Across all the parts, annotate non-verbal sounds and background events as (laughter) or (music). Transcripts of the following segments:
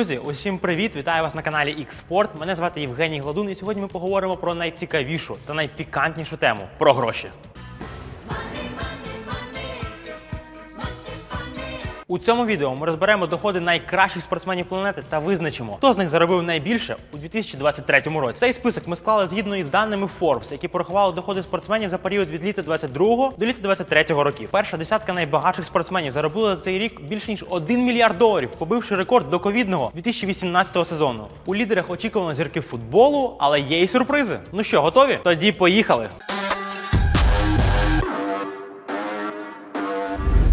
Друзі, усім привіт! Вітаю вас на каналі X-Sport. Мене звати Євгеній Гладун, і сьогодні ми поговоримо про найцікавішу та найпікантнішу тему про гроші. У цьому відео ми розберемо доходи найкращих спортсменів планети та визначимо, хто з них заробив найбільше у 2023 році. Цей список ми склали згідно із даними Forbes, які порахували доходи спортсменів за період від літа 22 до літа 23 років. Перша десятка найбагатших спортсменів заробила за цей рік більше ніж 1 мільярд доларів, побивши рекорд до ковідного 2018 сезону. У лідерах очікувано зірки футболу, але є і сюрпризи. Ну що, готові? Тоді поїхали.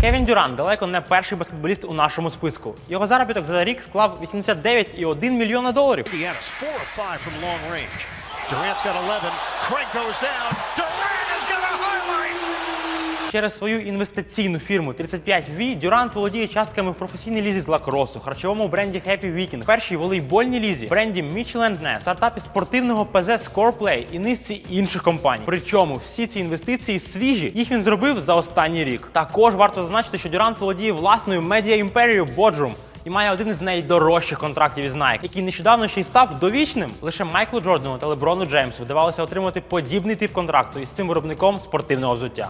Кевін Дюран далеко не перший баскетболіст у нашому списку. Його заробіток за рік склав 89,1 мільйона доларів. He had four or five from long range. Durant's got 11. Craig goes down. Durant has got a highlight. Через свою інвестиційну фірму 35V Дюрант володіє частками в професійній лізі з лакросу, харчовому бренді Happy Weekend, першій волейбольній лізі, бренді Michelin Ness, стартапі спортивного ПЗ Scoreplay і низці інших компаній. Причому всі ці інвестиції свіжі. Їх він зробив за останній рік. Також варто зазначити, що Дюрант володіє власною медіа імперією Bodrum, і має один із найдорожчих контрактів із Nike, який нещодавно ще й став довічним. Лише Майклу Джордану та Леброну Джеймсу вдавалося отримати подібний тип контракту із цим виробником спортивного взуття.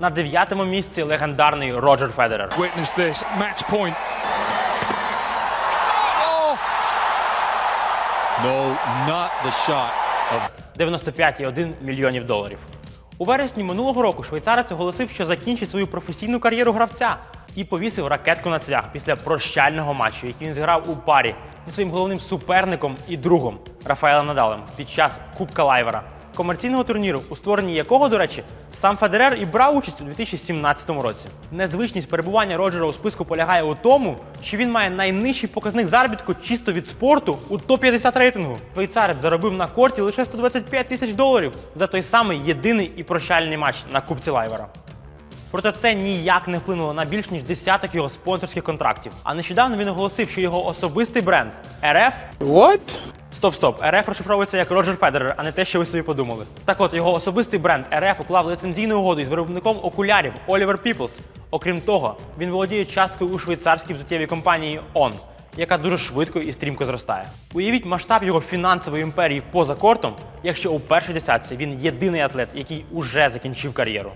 На дев'ятому місці легендарний Роджер Федерер. Witness this match point. No, not the shot of 95,1 мільйонів доларів. У вересні минулого року швейцарець оголосив, що закінчить свою професійну кар'єру гравця і повісив ракетку на цвях після прощального матчу, який він зіграв у парі зі своїм головним суперником і другом Рафаелем Надалем під час Кубка Лайвера. Комерційного турніру, у створенні якого, до речі, сам Федерер і брав участь у 2017 році. Незвичність перебування Роджера у списку полягає у тому, що він має найнижчий показник заробітку чисто від спорту у топ-50 рейтингу. Швейцарець заробив на корті лише 125 тисяч доларів за той самий єдиний і прощальний матч на Кубці Лайвера. Проте це ніяк не вплинуло на більш ніж десяток його спонсорських контрактів. А нещодавно він оголосив, що його особистий бренд РФ What? Стоп, стоп, РФ розшифровується як Роджер Федерер, а не те, що ви собі подумали. Так от його особистий бренд РФ уклав лицензійну угоду із виробником окулярів Oliver Peoples. Окрім того, він володіє часткою у швейцарській взуттєвій компанії On, яка дуже швидко і стрімко зростає. Уявіть масштаб його фінансової імперії поза кортом, якщо у першій десятці він єдиний атлет, який уже закінчив кар'єру.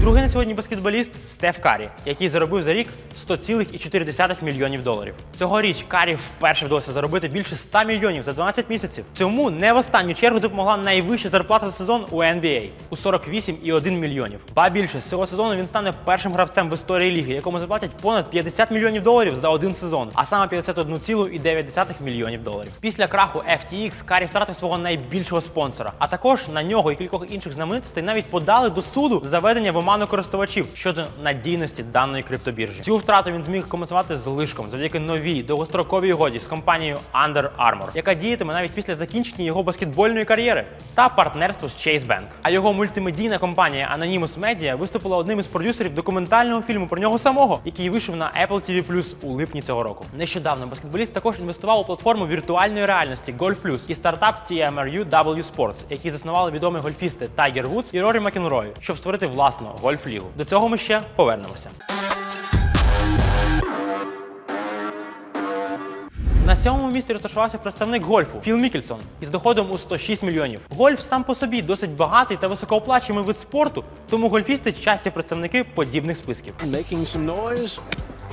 Другий на сьогодні баскетболіст Стеф Карі, який заробив за рік 100,4 мільйонів доларів. Цьогоріч Карі вперше вдалося заробити більше 100 мільйонів за 12 місяців. Цьому не в останню чергу допомогла найвища зарплата за сезон у NBA у 48,1 мільйонів. Ба більше з цього сезону він стане першим гравцем в історії ліги, якому заплатять понад 50 мільйонів доларів за один сезон, а саме 51,9 мільйонів доларів. Після краху FTX Карі втратив свого найбільшого спонсора, а також на нього і кількох інших знаменитостей навіть подали до суду за ведення в оману користувачів щодо надійності даної криптобіржі. Цю втрату він зміг компенсувати злишком завдяки новій довгостроковій угоді з компанією Under Armour, яка діятиме навіть після закінчення його баскетбольної кар'єри, та партнерство з Chase Bank. А його мультимедійна компанія Anonymous Media виступила одним із продюсерів документального фільму про нього самого, який вийшов на Apple TV Plus у липні цього року. Нещодавно баскетболіст також інвестував у платформу віртуальної реальності Golf Plus і стартап TMRU W Sports, який заснували відомі гольфісти Тайгер Вудс і Рорі Макенрой, щоб створити власну гольф-лігу. До цього ми ще повернемося. На сьомому місці розташувався представник гольфу Філ Мікельсон із доходом у 106 мільйонів. Гольф сам по собі досить багатий та високооплачуємий вид спорту, тому гольфісти часті представники подібних списків. Making some noise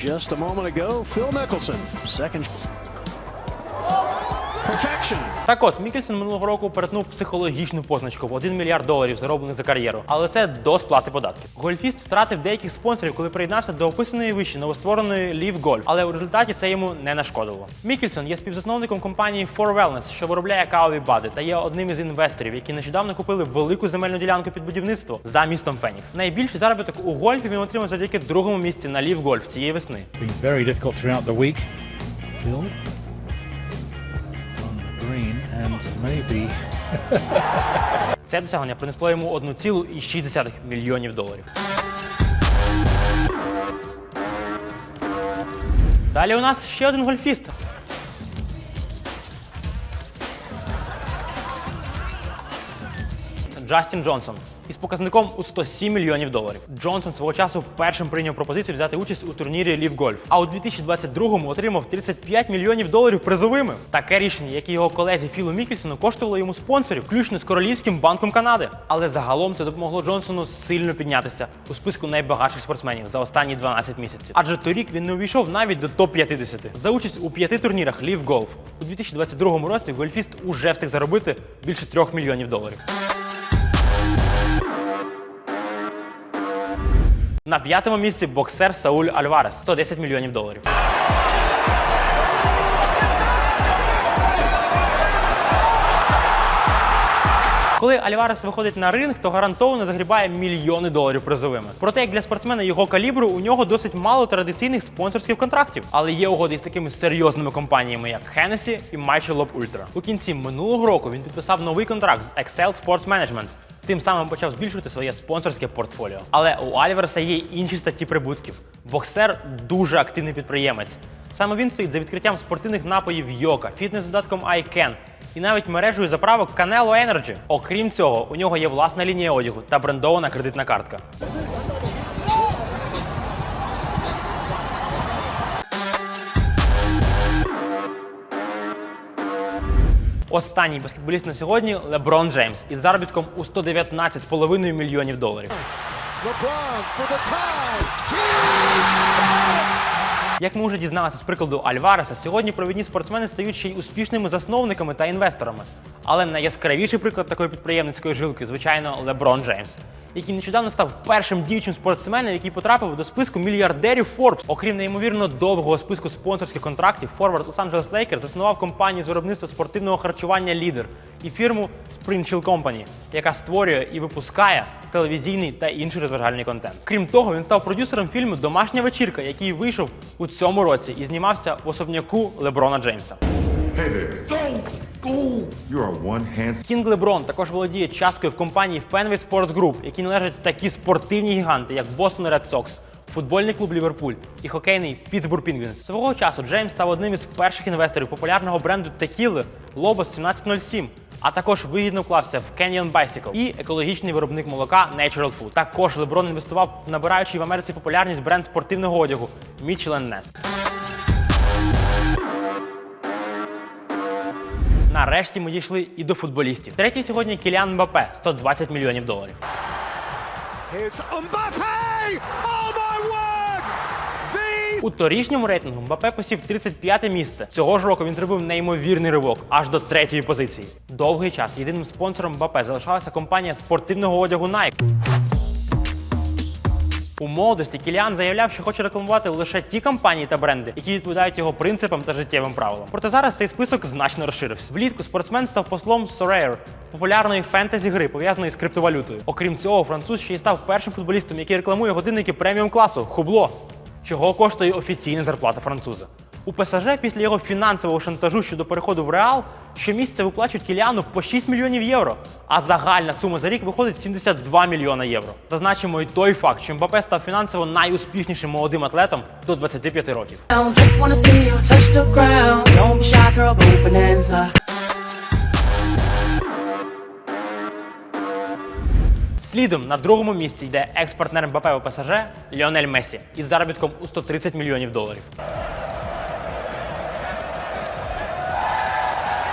just a moment ago. Phil Mickelson, second. Так от, Мікельсон минулого року перетнув психологічну позначку в 1 мільярд доларів, зароблених за кар'єру, але це до сплати податків. Гольфіст втратив деяких спонсорів, коли приєднався до описаної вище новоствореної Live Golf, але у результаті це йому не нашкодило. Мікельсон є співзасновником компанії For Wellness, що виробляє кавові бади, та є одним із інвесторів, які нещодавно купили велику земельну ділянку під будівництво за містом Фенікс. Найбільший заробіток у гольфі він отримав завдяки другому місці на Live Golf цієї весни. Maybe (laughs) Це досягнення принесло йому 1,6 мільйонів доларів. Далі у нас ще один гольфіст. Джастін Джонсон із показником у 107 мільйонів доларів. Джонсон свого часу першим прийняв пропозицію взяти участь у турнірі Лів Гольф, а у 2022-му отримав 35 мільйонів доларів призовими. Таке рішення, як і його колезі Філу Мікельсону, коштувало йому спонсорів, включно з Королівським банком Канади. Але загалом це допомогло Джонсону сильно піднятися у списку найбагатших спортсменів за останні 12 місяців. Адже торік він не увійшов навіть до топ-50. За участь у п'яти турнірах Лів Голф у 2022 році гольфіст уже встиг заробити більше 3 мільйонів доларів. На п'ятому місці боксер Сауль Альварес 110 мільйонів доларів. Коли Альварес виходить на ринг, то гарантовано загрібає мільйони доларів призовими. Проте, як для спортсмена його калібру, у нього досить мало традиційних спонсорських контрактів, але є угоди із такими серйозними компаніями, як Hennessy і Michelob Ultra. У кінці минулого року він підписав новий контракт з Excel Sports Management. Тим самим почав збільшувати своє спонсорське портфоліо. Але у Альверса є інші статті прибутків. Боксер дуже активний підприємець. Саме він стоїть за відкриттям спортивних напоїв Йока, фітнес-додатком iCan і навіть мережею заправок Canelo Energy. Окрім цього, у нього є власна лінія одягу та брендована кредитна картка. Останній баскетболіст на сьогодні Леброн Джеймс із заробітком у 119,5 мільйонів доларів. Як ми вже дізналися з прикладу Альвареса, сьогодні провідні спортсмени стають ще й успішними засновниками та інвесторами. Але найяскравіший приклад такої підприємницької жилки, звичайно, Леброн Джеймс, який нещодавно став першим діючим спортсменом, який потрапив до списку мільярдерів Forbes. Окрім неймовірно довгого списку спонсорських контрактів, Форвард Лос-Анджелес Лейкер заснував компанію з виробництва спортивного харчування Лідер і фірму Spring Chill Company, яка створює і випускає телевізійний та інший розважальний контент. Крім того, він став продюсером фільму Домашня вечірка, який вийшов у цьому році і знімався в особняку Леброна Джеймса. Hey there. Go! You. Кінг Леброн також володіє часткою в компанії Fenway Sports Group, які належать такі спортивні гіганти, як Boston Red Sox, футбольний клуб Ліверпуль і хокейний Pittsburgh Penguins. Свого часу Джеймс став одним із перших інвесторів популярного бренду текіли Lobos 1707, а також вигідно вклався в Canyon Bicycle і екологічний виробник молока Natural Food. Також Леброн інвестував в набираючий в Америці популярність бренд спортивного одягу Michelin Ness. Нарешті ми дійшли і до футболістів. Третій сьогодні Кіліан Мбапе 120 мільйонів доларів. Oh У торішньому рейтингу Мбапе посів 35-те місце. Цього ж року він зробив неймовірний ривок аж до третьої позиції. Довгий час єдиним спонсором Мбапе залишалася компанія спортивного одягу Nike. У молодості Кіліан заявляв, що хоче рекламувати лише ті компанії та бренди, які відповідають його принципам та життєвим правилам. Проте зараз цей список значно розширився. Влітку спортсмен став послом Sorare, популярної фентезі гри, пов'язаної з криптовалютою. Окрім цього, француз ще й став першим футболістом, який рекламує годинники преміум класу хубло, чого коштує офіційна зарплата француза. У ПСЖ після його фінансового шантажу щодо переходу в Реал щомісяця виплачують Кіліану по 6 мільйонів євро, а загальна сума за рік виходить 72 мільйона євро. Зазначимо і той факт, що Мбапе став фінансово найуспішнішим молодим атлетом до 25 років. Слідом на другому місці йде екс-партнер МБП ПСЖ Ліонель Месі із заробітком у 130 мільйонів доларів.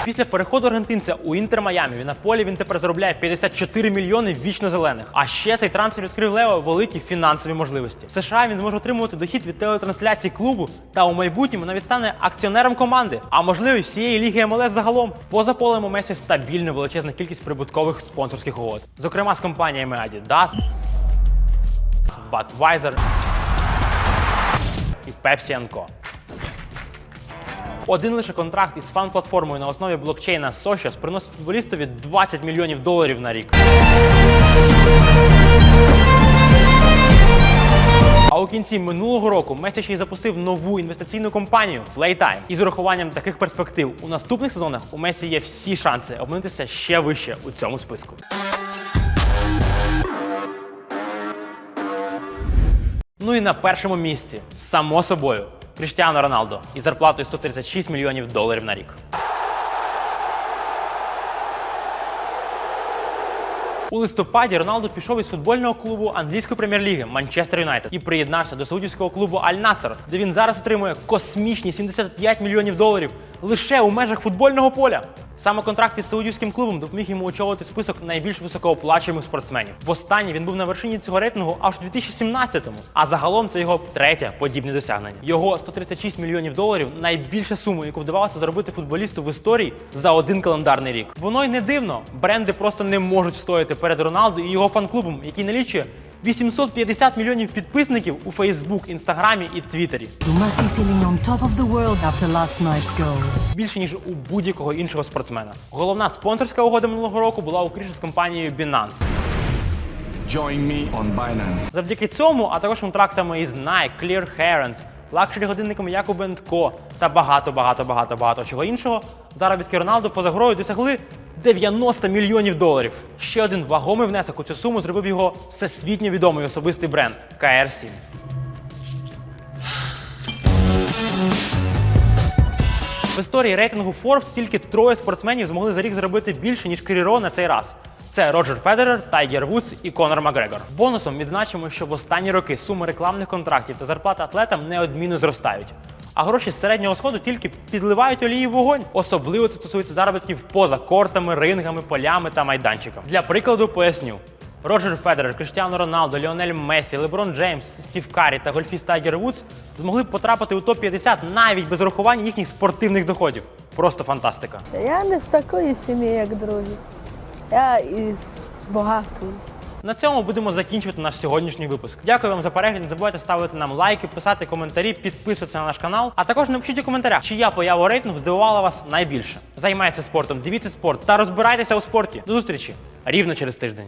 Після переходу аргентинця у Інтер Майамі на полі він тепер заробляє 54 мільйони вічно зелених. А ще цей трансфер відкрив Лео великі фінансові можливості. В США він зможе отримувати дохід від телетрансляцій клубу та у майбутньому навіть стане акціонером команди, а можливо всієї ліги МЛС загалом. Поза полем у Месі стабільно величезна кількість прибуткових спонсорських угод, зокрема з компаніями Adidas, Budweiser і Pepsi Co. Один лише контракт із фан-платформою на основі блокчейна Socios приносить футболістові 20 мільйонів доларів на рік. А у кінці минулого року Месі ще й запустив нову інвестиційну компанію Playtime. І з урахуванням таких перспектив у наступних сезонах у Месі є всі шанси опинитися ще вище у цьому списку. Ну і на першому місці, само собою, Кріштіано Роналдо із зарплатою 136 мільйонів доларів на рік. У листопаді Роналду пішов із футбольного клубу англійської прем'єр-ліги Манчестер Юнайтед і приєднався до саудівського клубу Аль Насер, де він зараз отримує космічні 75 мільйонів доларів лише у межах футбольного поля. Саме контракт із саудівським клубом допоміг йому очолити список найбільш високооплачуваних спортсменів. Востаннє він був на вершині цього рейтингу аж у 2017-му. А загалом це його третє подібне досягнення. Його 136 мільйонів доларів найбільша сума, яку вдавалося заробити футболісту в історії за один календарний рік. Воно й не дивно. Бренди просто не можуть стояти перед Роналду і його фан-клубом, який налічує 850 мільйонів підписників у Фейсбук, Інстаграмі і Твіттері. Більше ніж у будь-якого іншого спортсмена. Головна спонсорська угода минулого року була укріша з компанією Binance. Join me on Binance. Завдяки цьому, а також контрактами із Nike, Clear Herons, лакшері годинниками Якоб Co та багато, багато, багато, багато чого іншого, заробітки Роналду поза грою досягли 90 мільйонів доларів. Ще один вагомий внесок у цю суму зробив його всесвітньо відомий особистий бренд KR7. В історії рейтингу Forbes тільки троє спортсменів змогли за рік заробити більше, ніж Керіро на цей раз. Це Роджер Федерер, Тайгер Вудс і Конор Макгрегор. Бонусом відзначимо, що в останні роки суми рекламних контрактів та зарплати атлетам неодмінно зростають. А гроші з середнього сходу тільки підливають олії в вогонь. Особливо це стосується заробітків поза кортами, рингами, полями та майданчиком. Для прикладу поясню. Роджер Федерер, Криштіано Роналдо, Ліонель Месі, Леброн Джеймс, Стів Карі та гольфіст Тайгер Вудс змогли б потрапити у топ-50 навіть без урахування їхніх спортивних доходів. Просто фантастика. Я не з такої сім'ї, як другі. Я із багатої. На цьому будемо закінчувати наш сьогоднішній випуск. Дякую вам за перегляд. Не забувайте ставити нам лайки, писати коментарі, підписуватися на наш канал. А також напишіть у коментарях, чия поява рейтингу здивувала вас найбільше. Займайтеся спортом, дивіться спорт та розбирайтеся у спорті. До зустрічі рівно через тиждень.